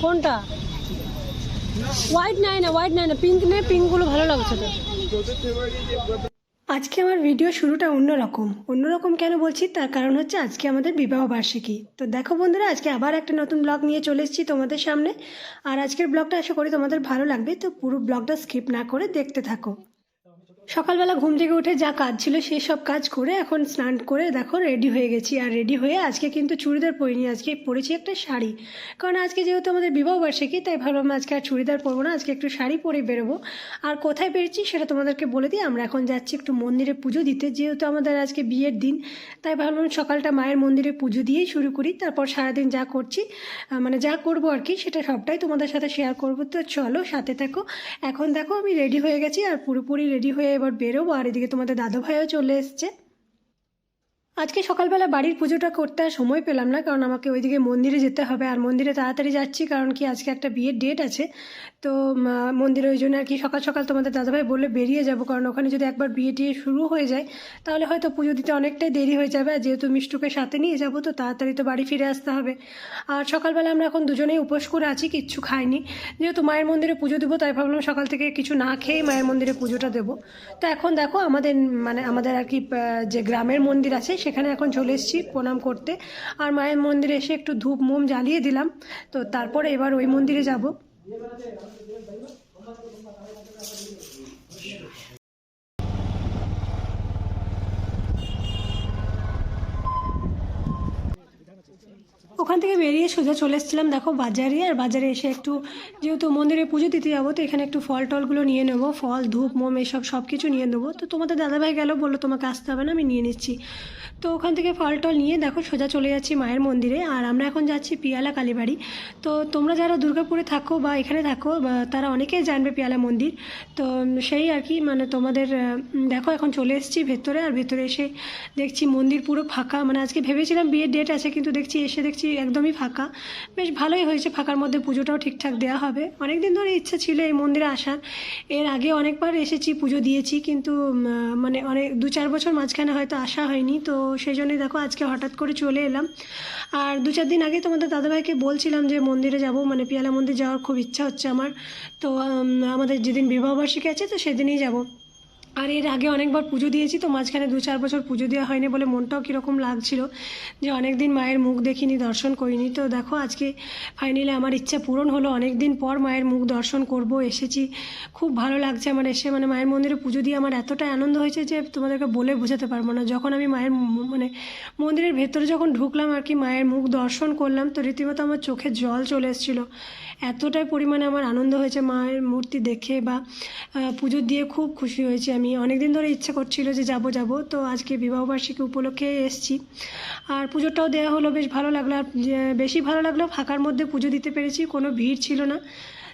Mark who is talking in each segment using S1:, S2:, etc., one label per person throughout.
S1: কোনটা? হোয়াইট নাই না হোয়াইট নাই না পিঙ্ক নেই পিঙ্কগুলো ভালো লাগছে তো। আজকে আমার ভিডিও শুরুটা অন্যরকম। অন্যরকম কেন বলছি? তার কারণ হচ্ছে আজকে আমাদের বিবাহ বার্ষিকী। তো দেখো বন্ধুরা, আজকে আবার একটা নতুন ব্লগ নিয়ে চলে এসেছি তোমাদের সামনে। আর আজকের ব্লগটা আশা করি তোমাদের ভালো লাগবে, তো পুরো ব্লগটা স্কিপ না করে দেখতে থাকো। সকালবেলা ঘুম থেকে উঠে যা কাজ ছিল সেই সব কাজ করে এখন স্নান করে দেখো রেডি হয়ে গেছি। আর রেডি হয়ে আজকে কিন্তু চুড়িদার পরিনি, আজকে পরেছি একটা শাড়ি। কারণ আজকে যেহেতু আমাদের বিবাহ বার্ষিকী, তাই ভাবলাম আজকে আর চুড়িদার পরবো না, আজকে একটু শাড়ি পরে বেরোবো। আর কোথায় বেরোচ্ছি সেটা তোমাদেরকে বলে দিই, আমরা এখন যাচ্ছি একটু মন্দিরে পুজো দিতে। যেহেতু আমাদের আজকে বিয়ের দিন, তাই ভাবলাম সকালটা মায়ের মন্দিরে পুজো দিয়েই শুরু করি, তারপর সারাদিন যা করছি মানে যা করব আর কি, সেটা সবটাই তোমাদের সাথে শেয়ার করব। তো চলো সাথে থাকো। এখন দেখো আমি রেডি হয়ে গেছি, আর পুরোপুরি রেডি হয়ে এবার বেরোবো আর এদিকে তোমাদের দাদা ভাইও চলে এসছে। আজকে সকালবেলা বাড়ির পুজোটা করতে আর সময় পেলাম না, কারণ আমাকে ওইদিকে মন্দিরে যেতে হবে আর মন্দিরে তাড়াতাড়ি যাচ্ছি, কারণ কি আজকে একটা বিয়ের ডেট আছে। তো মন্দিরে ওই জন্য আর কি সকাল সকাল তোমাদের দাদাভাই বললে বেরিয়ে যাব, কারণ ওখানে যদি একবার বিয়ে টিয়ে শুরু হয়ে যায়, তাহলে হয়তো পুজো দিতে অনেকটাই দেরি হয়ে যাবে। আর যেহেতু মিষ্টুকে সাথে নিয়ে যাব, তো তাড়াতাড়ি তো বাড়ি ফিরে আসতে হবে। আর সকালবেলা আমরা এখন দুজনেই উপোস করে আছি, কিচ্ছু খাইনি। যেহেতু মায়ের মন্দিরে পুজো দেবো, তাই ভাবলাম সকাল থেকে কিছু না খেয়েই মায়ের মন্দিরে পুজোটা দেবো। তো এখন দেখো, আমাদের মানে আমাদের আর কি যে গ্রামের মন্দির আছে সেখানে এখন চলে এসেছি প্রণাম করতে। আর মায়ের মন্দিরে এসে একটু ধূপ মোম জ্বালিয়ে দিলাম। তো তারপরে এবার ওই মন্দিরে যাব। ওখান থেকে বেরিয়ে সোজা চলে এসেছিলাম, দেখো, বাজারে। আর বাজারে এসে একটু, যেহেতু মন্দিরে পুজো দিতে যাব, তো এখানে একটু ফল টলগুলো নিয়ে নেব। ফল, ধূপ, মোম, এসব সব কিছু নিয়ে নেব। তো তোমাদের দাদাভাই গেল, বলল, তোমাকে আসতে হবে না, আমি নিয়ে নিচ্ছি। তো ওখান থেকে ফল টল নিয়ে দেখো সোজা চলে যাচ্ছি মায়ের মন্দিরে, আর আমরা এখন যাচ্ছি পিয়ালা কালীবাড়ি। তো তোমরা যারা দুর্গাপুরে থাকো বা এখানে থাকো তারা অনেকেই জানবে পিয়ালা মন্দির। তো সেই আর কি মানে তোমাদের দেখো এখন চলে এসেছি ভেতরে, আর ভেতরে এসে দেখছি মন্দির পুরো ফাঁকা। মানে আজকে ভেবেছিলাম বিয়ের ডেট আছে, কিন্তু দেখছি, এসে দেখছি একদমই ফাঁকা। বেশ ভালোই হয়েছে, ফাঁকার মধ্যে পুজোটাও ঠিকঠাক দেওয়া হবে। অনেক দিন ধরে ইচ্ছা ছিল এই মন্দিরে আসার। এর আগে অনেকবার এসেছি, পুজো দিয়েছি, কিন্তু মানে অনেক, দু চার বছর মাঝখানে হয়তো আসা হয়নি। তো সেই জন্যই দেখো আজকে হঠাৎ করে চলে এলাম। আর দু চার দিন আগে তোমাদের দাদাভাইকে বলছিলাম যে মন্দিরে যাব মানে পিয়ালা মন্দির যাওয়ার খুব ইচ্ছা হচ্ছে আমার। তো আমাদের যেদিন বিবাহবার্ষিকী আছে তো সেদিনই যাব। আর এর আগে অনেকবার পুজো দিয়েছি, তো মাঝখানে দু চার বছর পুজো দেওয়া হয়নি বলে মনটাও কীরকম লাগছিল যে অনেক দিন মায়ের মুখ দেখিনি, দর্শন করিনি। তো দেখো, আজকে ফাইনালি আমার ইচ্ছা পূরণ হলো অনেক দিন পর মায়ের মুখ দর্শন করব, এসেছি। খুব ভালো লাগছে আমার এসে মানে মায়ের মন্দিরে পুজো দিয়ে আমার এতটাই আনন্দ হয়েছে যে তোমাদেরকে বলে বোঝাতে পারব না। যখন আমি মায়ের মানে মন্দিরের ভেতরে যখন ঢুকলাম আর কি, মায়ের মুখ দর্শন করলাম, তো রীতিমতো আমার চোখে জল চলে এসেছিল। এতটাই পরিমাণে আমার আনন্দ হয়েছে মায়ের মূর্তি দেখে বা পুজো দিয়ে খুব খুশি হয়েছি আমি। অনেক দিন ধরে ইচ্ছা করছিল যে যাব যাব। তো আজকে বিবাহবার্ষিকী উপলক্ষে এসেছি। আর পুজোটাও দেওয়া হলো, বেশ ভালো লাগল। আর বেশি ভালো লাগল, ফাঁকার মধ্যে পুজো দিতে পেরেছি, কোনো ভিড় ছিল না।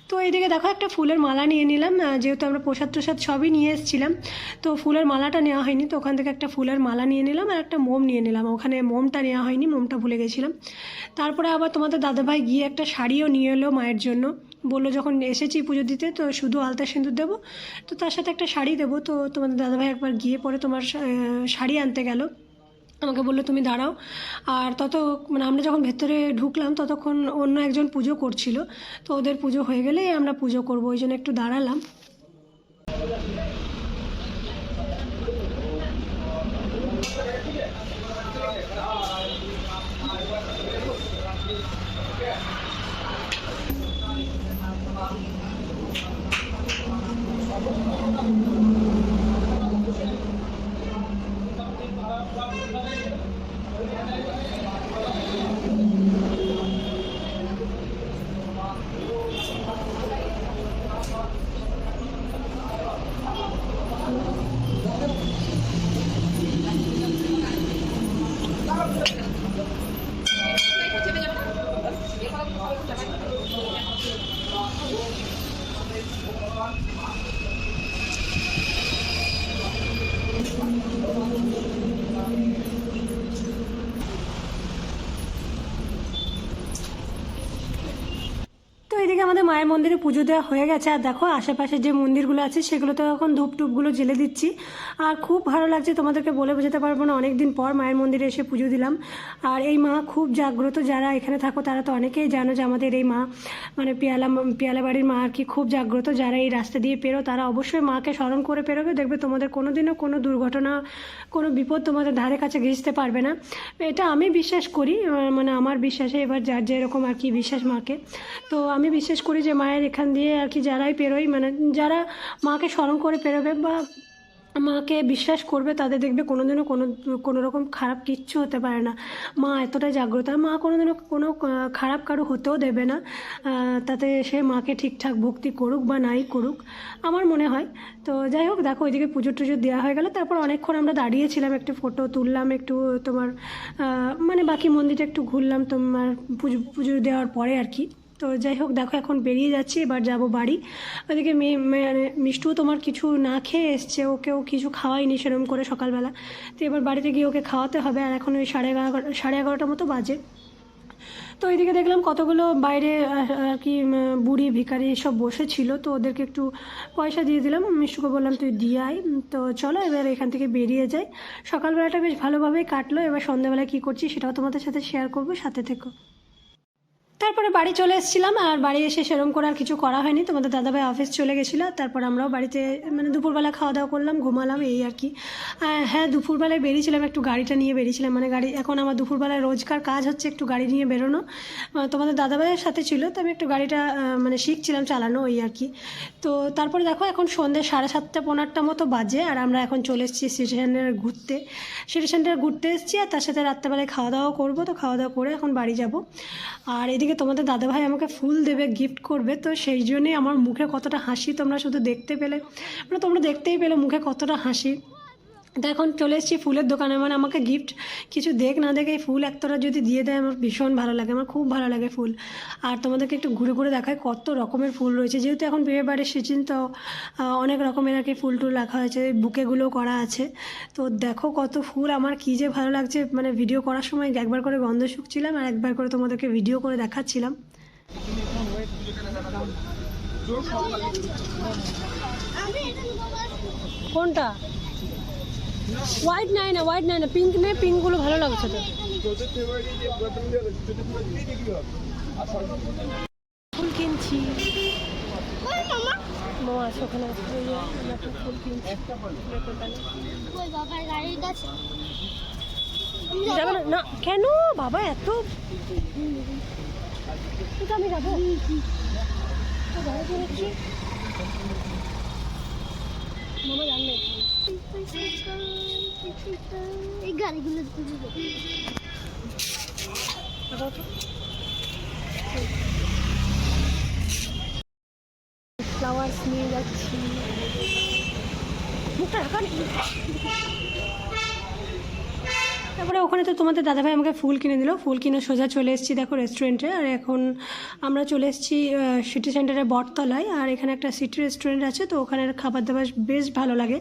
S1: তো এইদিকে দেখো, একটা ফুলের মালা নিয়ে নিলাম। যেহেতু আমরা প্রসাদ প্রসাদ সবই নিয়ে এসেছিলাম, তো ফুলের মালাটা নেওয়া হয়নি। তো ওখান থেকে একটা ফুলের মালা নিয়ে নিলাম আর একটা মোম নিয়ে নিলাম। ওখানে মোমটা নেওয়া হয়নি, মোমটা ভুলে গেছিলাম। তারপরে আবার তোমাদের দাদাভাই গিয়ে একটা শাড়িও নিয়ে এলো মায়ের জন্য। বলল, যখন এসেছি পুজো দিতে, তো শুধু আলতা সিঁদুর দেবো। তো তার সাথে একটা শাড়ি দেবো। তো তোমাদের দাদাভাই একবার গিয়ে পরে তোমার শাড়ি আনতে গেল। আমাকে বলল, তুমি দাঁড়াও। আর তত মানে আমরা যখন ভেতরে ঢুকলাম, ততক্ষণ অন্য একজন পুজো করছিল। তো ওদের পুজো হয়ে গেলেই আমরা পুজো করব, ওই জন্য একটু দাঁড়ালাম। আমাদের মায়ের মন্দিরে পুজো দেওয়া হয়ে গেছে। আর দেখো, আশেপাশে যে মন্দিরগুলো আছে সেগুলোতে এখন ধূপ টুপগুলো জেলে দিচ্ছি। আর খুব ভালো লাগছে, তোমাদেরকে বলে বোঝাতে পারব না অনেক দিন পর মায়ের মন্দিরে এসে পুজো দিলাম। আর এই মা খুব জাগ্রত, যারা এখানে থাকো, তারা তো অনেকেই জানো যে আমাদের এই মা মানে পিয়ালা পিয়ালা বাড়ির মা আর কি খুব জাগ্রত। যারা এই রাস্তা দিয়ে পেরো, তারা অবশ্যই মাকে স্মরণ করে পেরোবে। দেখবে তোমাদের কোনোদিনও কোনো দুর্ঘটনা, কোনো বিপদ তোমাদের ধারে কাছে ঘেঁচতে পারবে না। এটা আমি বিশ্বাস করি মানে আমার বিশ্বাসে এবার যার যেরকম আর কি বিশ্বাস মাকে। তো আমি বিশ্বাস করি যে মায়ের এখান দিয়ে আর কি যারাই পেরোয় মানে যারা মাকে স্মরণ করে পেরোবে বা মাকে বিশ্বাস করবে, তাদের দেখবে কোনোদিনও কোনো কোনো রকম খারাপ কিচ্ছু হতে পারে না। মা এতটাই জাগ্রত। আর মা কোনোদিনও কোনো খারাপ কারও হতেও দেবে না। তাতে সে মাকে ঠিকঠাক ভক্তি করুক বা নাই করুক, আমার মনে হয়। তো যাই হোক, দেখো, ওইদিকে পুজো টুজো দেওয়া হয়ে গেল। তারপর অনেকক্ষণ আমরা দাঁড়িয়েছিলাম, একটু ফটো তুললাম, একটু তোমার মানে বাকি মন্দিরটা একটু ঘুরলাম তোমার পুজো পুজো দেওয়ার পরে আর কি। তো যাই হোক, দেখো এখন বেরিয়ে যাচ্ছি, এবার যাব বাড়ি। ওদিকে মেয়ে মানে মিষ্টুও তোমার কিছু না খেয়ে এসছে ওকেও কিছু খাওয়াইনি সেরকম করে সকালবেলা। তো এবার বাড়িতে গিয়ে ওকে খাওয়াতে হবে, আর এখন ওই সাড়ে এগারো, সাড়ে এগারোটার মতো বাজে। তো ওইদিকে দেখলাম কতগুলো বাইরে আর কি বুড়ি, ভিখারি সব বসেছিল, তো ওদেরকে একটু পয়সা দিয়ে দিলাম। মিশুকে বললাম, তুই দিয়ে আয়। তো চলো এবার এখান থেকে বেরিয়ে যাই। সকালবেলাটা বেশ ভালোভাবেই কাটলো, এবার সন্ধ্যাবেলায় কী করছি সেটাও তোমাদের সাথে শেয়ার করব, সাথে থেকো। তারপরে বাড়ি চলে এসেছিলাম, আর বাড়ি এসে সেরম করে আর কিছু করা হয়নি। তোমাদের দাদাভাই অফিস চলে গেছিল, তারপর আমরাও বাড়িতে মানে দুপুরবেলা খাওয়া দাওয়া করলাম, ঘুমালাম, এই আর কি। হ্যাঁ দুপুরবেলায় বেরিয়েছিলাম, একটু গাড়িটা নিয়ে বেরিয়েছিলাম। মানে গাড়ি, এখন আমার দুপুরবেলায় রোজকার কাজ হচ্ছে একটু গাড়ি নিয়ে বেরোনো। তোমাদের দাদাভাইয়ের সাথে ছিল, তো আমি একটু গাড়িটা মানে শিখছিলাম চালানো, ওই আর কি। তো তারপরে দেখো, এখন সন্ধ্যে সাড়ে সাতটা, পনেরোটা মতো বাজে, আর আমরা এখন চলে এসেছি সিটি ঘুরতে। সিটি ঘুরতে এসেছি, আর তার সাথে রাত্রেবেলায় খাওয়া দাওয়া করব। তো খাওয়া দাওয়া করে এখন বাড়ি যাব। আর এদিকে তোমাদের দাদাভাই আমাকে ফুল দেবে গিফট করবে, তো সেই জন্যই আমার মুখে কতটা হাসি তোমরা শুধু দেখতে পেলে। মানে তোমরা দেখতেই পেলে মুখে কতটা হাসি। তো এখন চলে এসেছি ফুলের দোকানে। মানে আমাকে গিফট কিছু দেখ, না দেখে, এই ফুল একতরা যদি দিয়ে দেয়, আমার ভীষণ ভালো লাগে, আমার খুব ভালো লাগে ফুল। আর তোমাদেরকে একটু ঘুরে ঘুরে দেখায় কত রকমের ফুল রয়েছে। যেহেতু এখন বিয়ে বাড়ির সিজন তো অনেক রকমের আর কি ফুল টুল রাখা হয়েছে বুকেগুলো করা আছে। তো দেখো কত ফুল, আমার কী যে ভালো লাগছে। মানে ভিডিও করার সময় একবার করে গন্ধ শুকছিলাম, আর একবার করে তোমাদেরকে ভিডিও করে দেখাচ্ছিলাম। কোনটা? হোয়াইট নাই না হোয়াইট নাই না পিঙ্ক নেই পিঙ্কগুলো ভালো লাগছে তো ফুল কিনছি। মামা আছে। ওখানে ফুল যাবে না না কেন? বাবা এত আমি যাব। মামা জানলে
S2: এই গাড়িগুলো।
S1: ফ্লাওয়ার্স নিয়ে যাচ্ছি মুখটা ঢাকা। তারপরে ওখানে তো তোমাদের দাদাভাই আমাকে ফুল কিনে দিল। ফুল কিনে সোজা চলে এসেছি দেখো রেস্টুরেন্টে আর এখন আমরা চলে এসেছি সিটি সেন্টারের বটতলায়। আর এখানে একটা সিটি রেস্টুরেন্ট আছে, তো ওখানের খাবার দাবার বেশ ভালো লাগে।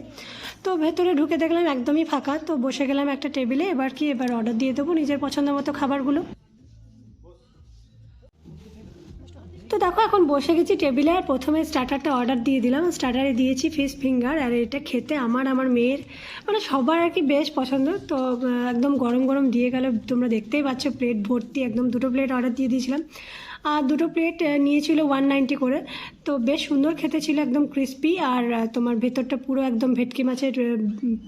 S1: তো ভেতরে ঢুকে দেখলাম একদমই ফাঁকা। তো বসে গেলাম একটা টেবিলে এবার কি? এবার অর্ডার দিয়ে দেবো নিজের পছন্দ মতো খাবারগুলো। তো দেখো, এখন বসে গেছি টেবিলে আর প্রথমে স্টার্টারটা অর্ডার দিয়ে দিলাম। স্টার্টারে দিয়েছি ফিশ ফিঙ্গার আর এটা খেতে আমার আমার মেয়ের। মানে সবার আর কি বেশ পছন্দ। তো একদম গরম গরম দিয়ে গেল। তোমরা দেখতেই পাচ্ছ প্লেট ভর্তি, একদম দুটো প্লেট অর্ডার দিয়ে দিয়েছিলাম। আর দুটো প্লেট নিয়েছিল ওয়ান নাইনটি করে। তো বেশ সুন্দর খেতে ছিল, একদম ক্রিস্পি আর তোমার ভেতরটা পুরো একদম ভেটকি মাছের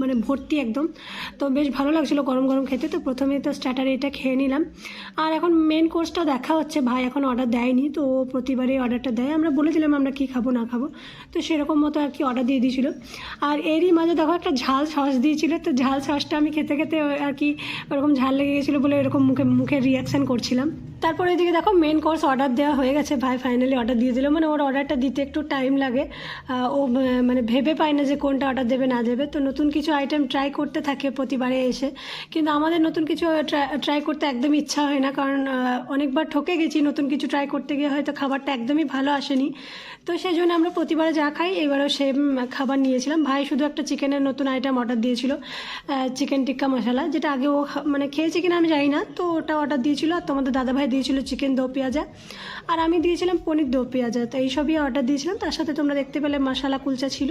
S1: মানে ভর্তি একদম। তো বেশ ভালো লাগছিল গরম গরম খেতে। তো প্রথমে তো স্টার্টারে এটা খেয়ে নিলাম। আর এখন মেন কোর্সটা দেখা হচ্ছে। ভাই এখন অর্ডার দেয়নি, তো প্রতিবারই অর্ডারটা দেয়। আমরা বলেছিলাম আমরা কী খাব, না খাব। তো সেরকম মতো আর কি অর্ডার দিয়ে দিয়েছিলো। আর এরই মাঝে দেখো একটা ঝাল সস দিয়েছিল। তো ঝাল সসটা আমি খেতে খেতে আর কি ওরকম ঝাল লেগে গেছিল বলে এরকম মুখে মুখে রিয়াকশান করছিলাম। তারপরে এদিকে দেখো মেন কোর্স অর্ডার দেওয়া হয়ে গেছে। ভাই ফাইনালি অর্ডার দিয়ে দিল। মানে ওর অর্ডারটা দিতে একটু টাইম লাগে। ও মানে ভেবে পায় না যে কোনটা অর্ডার দেবে, না দেবে। তো নতুন কিছু আইটেম ট্রাই করতে থাকে প্রতিবারে এসে। কিন্তু আমাদের নতুন কিছু ট্রাই করতে একদম ইচ্ছা হয় না। কারণ অনেকবার ঠকে গেছি নতুন কিছু ট্রাই করতে গিয়ে। হয়তো খাবারটা একদমই ভালো আসেনি। তো সেই জন্য আমরা প্রতিবারে যা খাই, এবারও সেম খাবার নিয়েছিলাম। ভাই শুধু একটা চিকেনের নতুন আইটেম অর্ডার দিয়েছিল চিকেন টিক্কা মশলা যেটা আগে ও মানে খেয়েছে কিনা আমি জানি না। তো ওটা অর্ডার দিয়েছিল আর তোমাদের দাদাভাই দিয়েছিল চিকেন দো পেঁয়াজা। আর আমি দিয়েছিলাম পনির দো পেঁয়াজা। তো এইসবই অর্ডার দিয়েছিলাম। তার সাথে তোমরা দেখতে পেলে মশালা কুলচা ছিল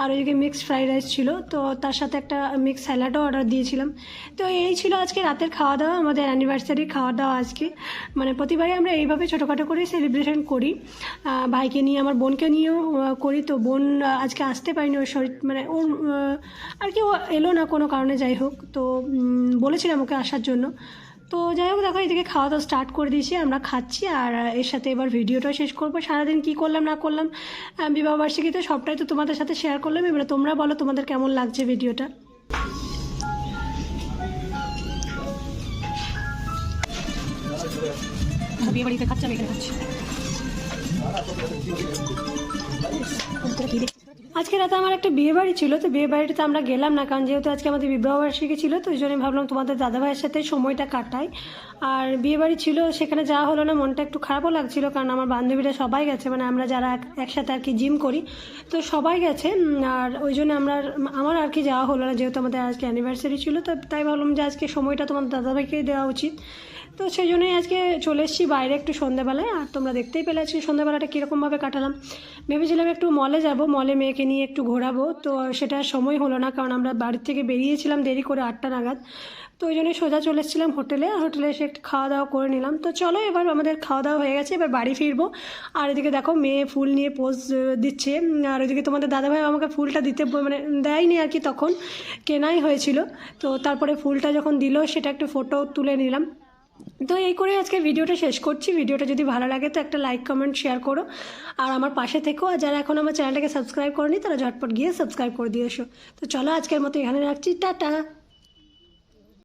S1: আর ওইদিকে মিক্সড ফ্রাইড রাইস ছিল। তো তার সাথে একটা মিক্স স্যালাডও অর্ডার দিয়েছিলাম। তো এই ছিল আজকে রাতের খাওয়া দাওয়া আমাদের অ্যানিভার্সারি খাওয়া দাওয়া আজকে। মানে প্রতিবারই আমরা এইভাবে ছোটোখাটো করে সেলিব্রেশন করি। ভাইকে নিয়ে আমার বোনকে নিয়েও করি তো। বোন আজকে আসতে পারিনি ওর শরীর মানে ওর আর কি ও এলো না কোনো কারণে, যাই হোক। তো বলেছিলাম ওকে আসার জন্য। তো যাই হোক, দেখো, এদিকে খাওয়া দাওয়া স্টার্ট করে দিয়েছি, আমরা খাচ্ছি। আর এর সাথে এবার ভিডিওটা শেষ করব। সারাদিন কী করলাম, না করলাম বিবাহবার্ষিকীতে সবটাই তো তোমাদের সাথে শেয়ার করলাম। এবারে তোমরা বলো, তোমাদের কেমন লাগছে ভিডিওটা? বিয়ে বাড়িতে খাচ্ছি, আমি এখানে খাচ্ছি। 咱俩说别生气别生气 আজকে রাতে আমার একটা বিয়ে বাড়ি ছিল, তো বিয়ে বাড়িতে আমরা গেলাম না, কারণ যেহেতু আজকে আমাদের বিবাহবার্ষিকী ছিল, তো ওই জন্য ভাবলাম তোমাদের দাদাভাইয়ের সাথে সময়টা কাটাই। আর বিয়ে বাড়ি ছিল, সেখানে যাওয়া হলো না, মনটা একটু খারাপও লাগছিল, কারণ আমার বান্ধবীরা সবাই গেছে মানে আমরা যারা একসাথে আর কি জিম করি, তো সবাই গেছে আর ওই জন্য আমরা আমার আর কি যাওয়া হলো না, যেহেতু আমাদের আজকে অ্যানিভার্সারি ছিল, তো তাই ভাবলাম যে আজকে সময়টা তোমাদের দাদাভাইকেই দেওয়া উচিত। তো সেই জন্যই আজকে চলে এসেছি বাইরে একটু সন্ধ্যাবেলায়, আর তোমরা দেখতেই পেলে আজকে সন্ধ্যাবেলাটা কীরকমভাবে কাটালাম। ভেবেছিলাম একটু মলে যাব মলে মেয়েকে নিয়ে একটু ঘোরাবো। তো সেটা সময় হলো না, কারণ আমরা বাড়ির থেকে বেরিয়েছিলাম দেরি করে আটটা নাগাদ। তো ওই জন্যই সোজা চলে এসেছিলাম হোটেলে। আর হোটেলে এসে একটু খাওয়া দাওয়া করে নিলাম। তো চলো এবার আমাদের খাওয়া দাওয়া হয়ে গেছে, এবার বাড়ি ফিরবো। আর এদিকে দেখো মেয়ে ফুল নিয়ে পোজ দিচ্ছে। আর ওইদিকে তোমাদের দাদাভাই আমাকে ফুলটা দিতে মানে দেয়নি আর কি তখন। কেনাই হয়েছিল। তো তারপরে ফুলটা যখন দিল, সেটা একটু ফটো তুলে নিলাম। তো এই করে আজকে ভিডিওটা শেষ করছি। ভিডিওটা যদি ভালো লাগে তো একটা লাইক কমেন্ট শেয়ার করো। আর আমার পাশে থেকো। আর যারা এখন আমার চ্যানেলটাকে সাবস্ক্রাইব করেনি, তারা ঝটপট গিয়ে সাবস্ক্রাইব করে দিয়ে এসো তো চলো আজকের মতো এখানে রাখছি। টাটা!